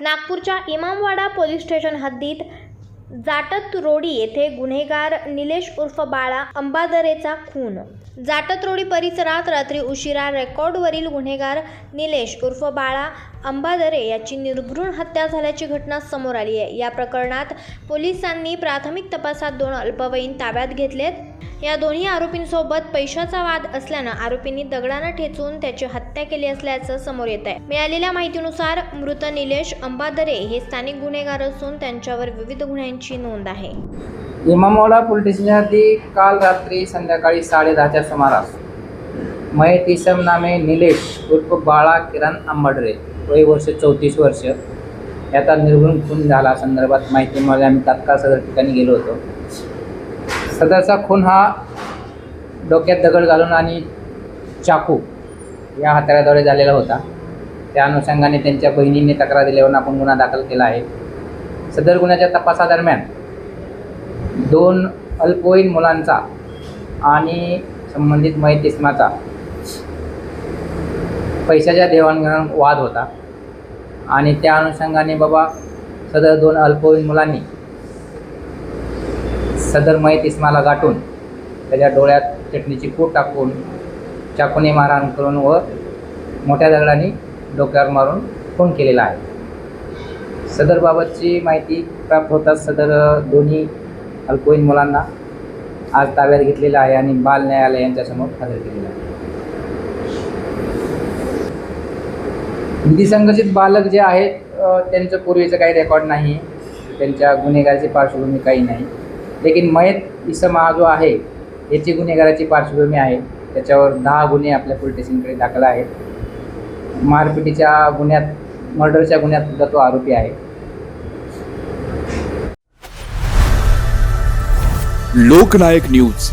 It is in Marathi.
नागपूरच्या इमामवाडा पोलीस स्टेशन हद्दीत जाटत रोडी येथे गुन्हेगार निलेश उर्फ बाळा अंबादरेचा खून. जाटत रोडी परिसरात रात्री उशिरा रेकॉर्डवरील गुन्हेगार निलेश उर्फ बाळा अंबादरे याची निर्घृण हत्या झाल्याची घटना समोर आली आहे. या प्रकरणात पोलिसांनी प्राथमिक तपासात दोन अल्पवयीन ताब्यात घेतलेत. या दोन्ही आरोपींसोबत पैशाचा वाद असल्यानं आरोपींनी दगडानं ठेचून त्याची हत्या केली असल्याचं समोर येत आहे मिळालेल्या माहितीनुसार मृत निलेश अंबादरे हे स्थानिक गुन्हेगार असून त्यांच्यावर विविध गुन्ह्यांची नोंद आहे. इमामोला पोलीस स्टेशनमध्ये काल रात्री संध्याकाळी साडेदहाच्या सुमारास मयत इसम नामे निलेश उर्फ बाळा किरण आंबाडरे वय वर्ष चौतीस वर्ष याचा निर्गुण खून झाला संदर्भात माहिती मिळाली आम्ही तात्काळ सदर ठिकाणी गेलो होतो. सदरचा खून हा डोक्यात दगड घालून आणि चाकू या हत्याराद्वारे झालेला होता. त्या अनुषंगाने त्यांच्या बहिणीने तक्रार दिल्यावर आपण गुन्हा दाखल केला आहे. सदर गुन्ह्याच्या तपासादरम्यान दोन अल्पवयीन मुलांचा आणि संबंधित मयत इस्माचा पैशाच्या देवाणघेवाण वाद होता. आणि त्या अनुषंगाने बाबा सदर दोन अल्पवयीन मुलांनी सदर मयत इस्माला गाठून त्याच्या डोळ्यात चटणीची पूट टाकून चाकूने मारहाण करून व मोठ्या दगडाने डोक्यावर मारून खून केलेला आहे. सदरबाबतची माहिती प्राप्त होताच सदर दोन्ही अल्पवयीन मुलांना आज ताब्यात घेतलेलं आहे आणि बाल न्यायालय यांच्यासमोर हजर केलेलं आहे. विधी बालक जे आहेत त्यांचं पूर्वीचं काही रेकॉर्ड नाही त्यांच्या गुन्हेगाराची पार्श्वभूमी काही नाही. लेकिन मयत इसम हा जो आहे याची गुन्हेगाराची पार्श्वभूमी आहे. त्याच्यावर दहा गुन्हे आपल्या पोलीस स्टेशनकडे दाखल आहेत. मारपिटीच्या गुन्ह्यात मर्डरच्या गुन्ह्यात सुद्धा तो आरोपी आहे. लोकनायक न्यूज.